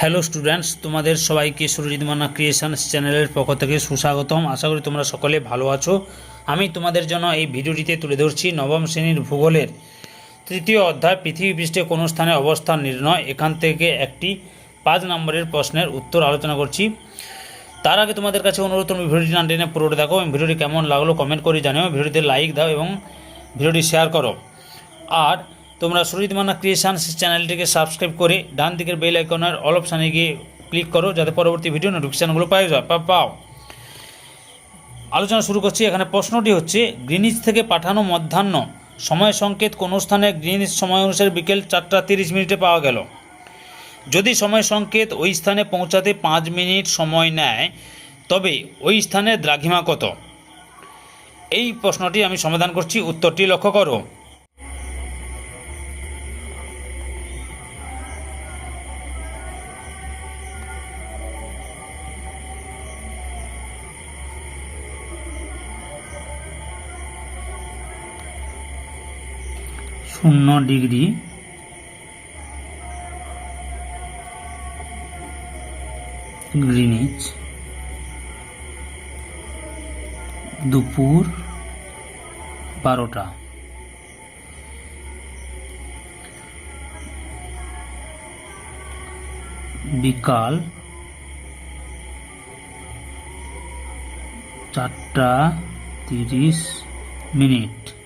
Hello students তোমাদের সবাইকে Surajit Manna creations চ্যানেলের পক্ষ থেকে সুস্বাগতম। আশা করি তোমরা সকলে ভালো আছো। আমি তোমাদের জন্য এই ভিডিওটিতে তুলে ধরছি নবম শ্রেণির ভূগোলের তৃতীয় অধ্যায়, পৃথিবী পৃষ্ঠে কোনো স্থানে অবস্থান নির্ণয়। এখান থেকে একটি পাঁচ নম্বরের প্রশ্নের উত্তর আলোচনা করছি। তার আগে তোমাদের কাছে অনুরোধ, তুমি ভিডিওটি না টেনে পুরোটা দেখো এবং ভিডিওটি কেমন লাগল কমেন্ট করে জানিও। ভিডিওতে লাইক দাও এবং ভিডিওটি শেয়ার করো। আর তোমরা সুরজিৎ মানা ক্রিয়েশনস চ্যানেলটিকে সাবস্ক্রাইব করে ডান দিকের বেল আইকনের অল অপশানে গিয়ে ক্লিক করো, যাতে পরবর্তী ভিডিও নোটিফিকেশানগুলো পাই যা পা- পাও। আলোচনা শুরু করছি। এখানে প্রশ্নটি হচ্ছে গ্রিনিজ থেকে পাঠানো মধ্যাহ্ন সময় সংকেত কোনো স্থানে? গ্রিনিজ সময় অনুসারে বিকেল চারটা তিরিশ মিনিটে পাওয়া গেল। যদি সময় সংকেত ওই স্থানে পৌঁছাতে পাঁচ মিনিট সময় নেয়, তবে ওই স্থানের দ্রাঘিমা কত? এই প্রশ্নটি আমি সমাধান করছি। উত্তরটি লক্ষ্য করো। শূন্য ডিগ্রি। গ্রিনিচ। দুপুর বারোটা। বিকাল চারটা তিরিশ মিনিট।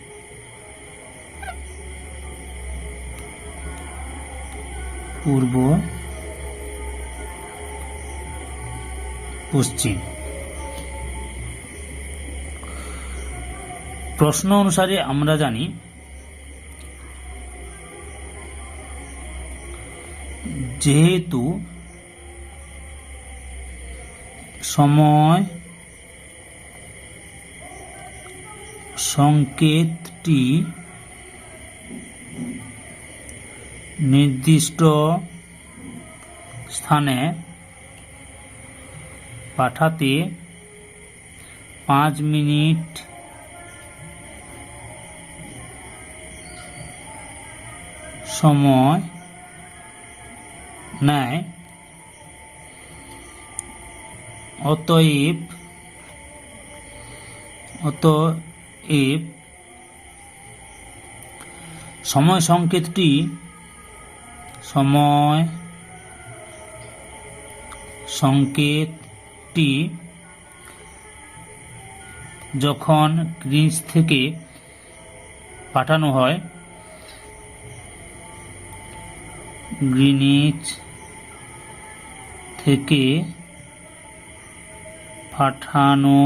পূর্ব পশ্চিম। প্রশ্ন অনুসারে আমরা জানি যেহেতু সময় সংকেতটি নির্দিষ্ট স্থানে পাঠাতে পাঁচ মিনিট সময় নেয়। অতএব অতএব সময় সংকেতটি সময় সংকেতটি যখন গ্রিস থেকে পাঠানো হয় গ্রিনিচ থেকে পাঠানো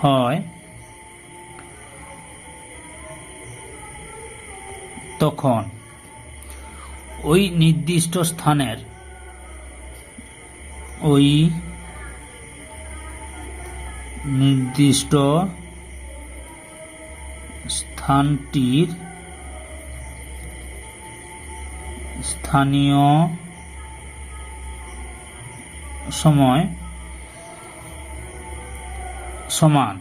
হয় তখন। ওই নির্দিষ্ট স্থানের। ওই নির্দিষ্ট স্থানটির স্থানীয় সময় সমান।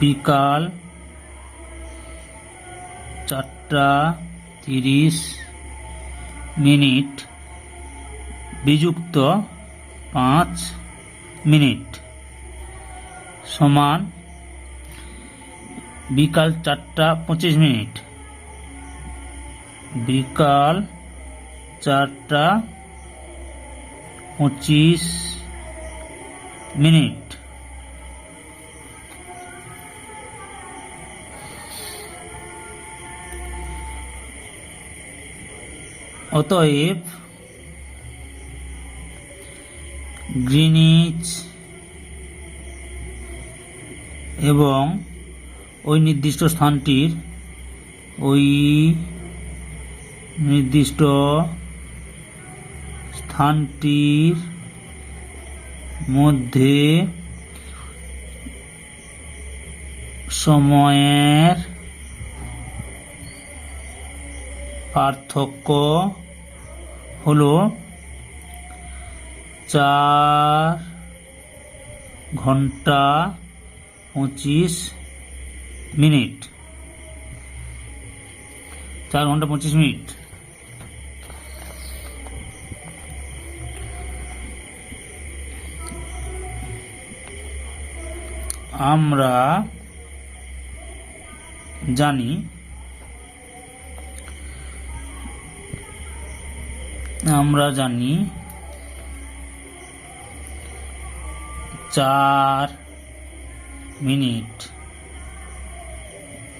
বিকাল চারটা তিরিশ মিনিট। বিযুক্ত পাঁচ মিনিট। সমান বিকাল চারটা পঁচিশ মিনিট। বিকাল চারটা পঁচিশ মিনিট। অতএব গ্রিনিচ এবং ওই নির্দিষ্ট স্থানটির ওই নির্দিষ্ট স্থানটির মধ্যে সময়ের পার্থক্য হলো চার ঘণ্টা পঁচিশ মিনিট। চার ঘণ্টা পঁচিশ মিনিট। আমরা জানি আমরা জানি চার মিনিট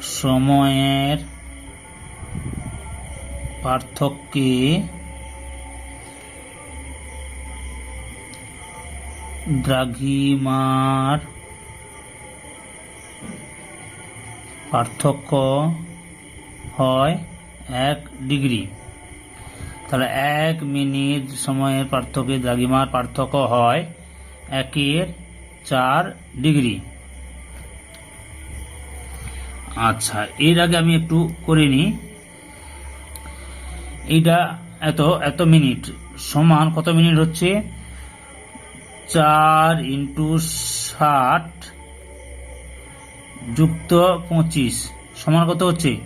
সময়ের পার্থক্যে দ্রাঘিমার পার্থক্য হয় এক ডিগ্রি। তাহলে এক মিনিট সময়ের পার্থক্যে দ্রাঘিমার পার্থক্য হয় একের চার ডিগ্রি। আচ্ছা এর আগে আমি একটু করে নিই। এইটা এত এত মিনিট সমান কত মিনিট হচ্ছে? চার ইন্টু ষাট যুক্ত পঁচিশ। সমান কত হচ্ছে?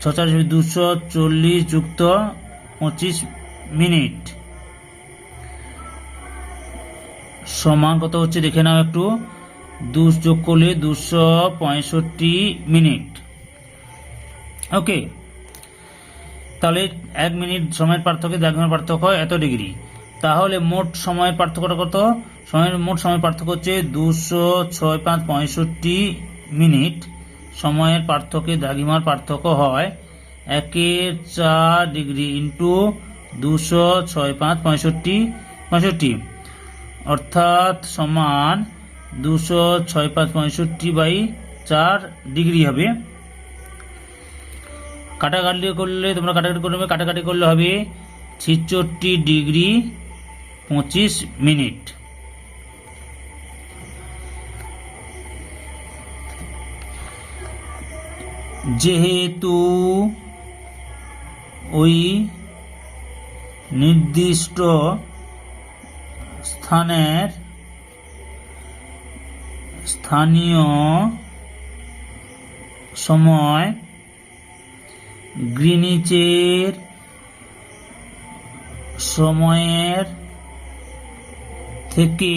ছচাশ দুশো চল্লিশ যুক্ত পঁচিশ মিনিট। সমান কত হচ্ছে দেখে নাও একটু। দুশ যোগ করলে দুশো পঁয়ষট্টি মিনিট। ওকে তাহলে এক মিনিট সময়ের পার্থক্য দ্রাঘিমার পার্থক্য এত ডিগ্রি। তাহলে মোট সময়ের পার্থক্যটা কত? সময়ের মোট সময়ের পার্থক্য হচ্ছে দুশো ছয় পাঁচ পঁয়ষট্টি মিনিট। সময়ের পার্থক্যে দ্রাঘিমার পার্থক্য হয় একের চার ডিগ্রি ইন্টু দুশো ছয় পাঁচ পঁয়ষট্টি পঁয়ষট্টি। অর্থাৎ সমান দুশো ছয় পাঁচ পঁয়ষট্টি বাই চার ডিগ্রি হবে। কাটাকাটি করলে, তোমরা কাটাকাটি করবে, কাটাকাটি করলে হবে ছিচট্টি ডিগ্রি পঁচিশ মিনিট। যেহেতু ওই নির্দিষ্ট স্থানের স্থানীয় সময় গ্রিনিচের সময়ের থেকে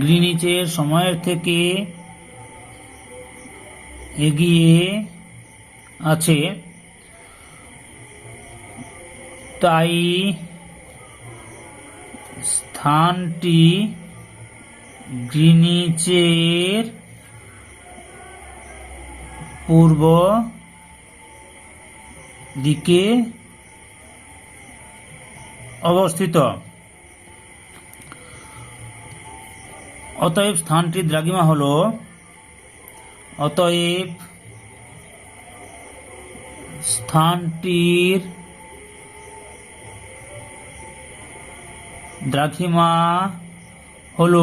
গ্রিনিচের সময়ের থেকে এগিয়ে আছে। তাই স্থানটি গ্রিনিচের পূর্ব দিকে অবস্থিত। অতএব স্থানটির দ্রাঘিমা হল। অতএব স্থানটির দ্রাঘিমা হল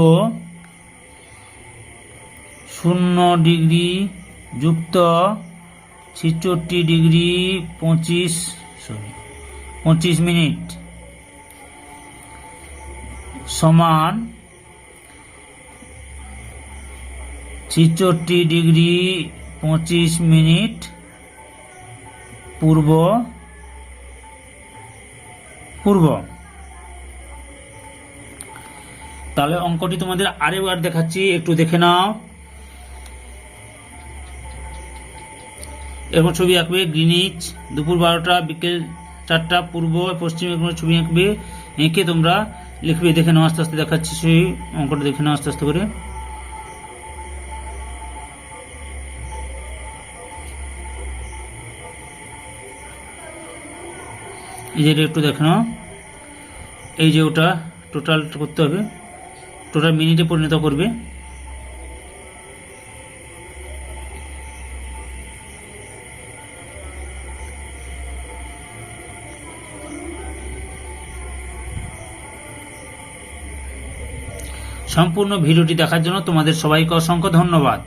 শূন্য ডিগ্রি যুক্ত ছিচট্টি ডিগ্রি পঁচিশ সরি পঁচিশ মিনিট সমান ছিচট্টি ডিগ্রি পঁচিশ মিনিট পূর্ব পূর্ব। তাহলে অঙ্কটি তোমাদের আরেকবার দেখাচ্ছি, একটু দেখে নাও। এরকম ছবি আঁকবে গ্রিনিচ, দুপুর বারোটা, বিকেল চারটা, পূর্ব, পশ্চিম এরকম ছবি আঁকবে, এঁকে তোমরা লিখবে। দেখে নাও, আস্তে আস্তে দেখাচ্ছি, সেই অঙ্কটা দেখে নাও, আস্তে আস্তে করে। এই যে একটু দেখে নাও। এই যে ওটা টোটাল করতে হবে। টোটাল মিনিটে পরিণত করবে। সম্পূর্ণ ভিডিওটি দেখার জন্য তোমাদের সবাইকে অসংখ্য ধন্যবাদ।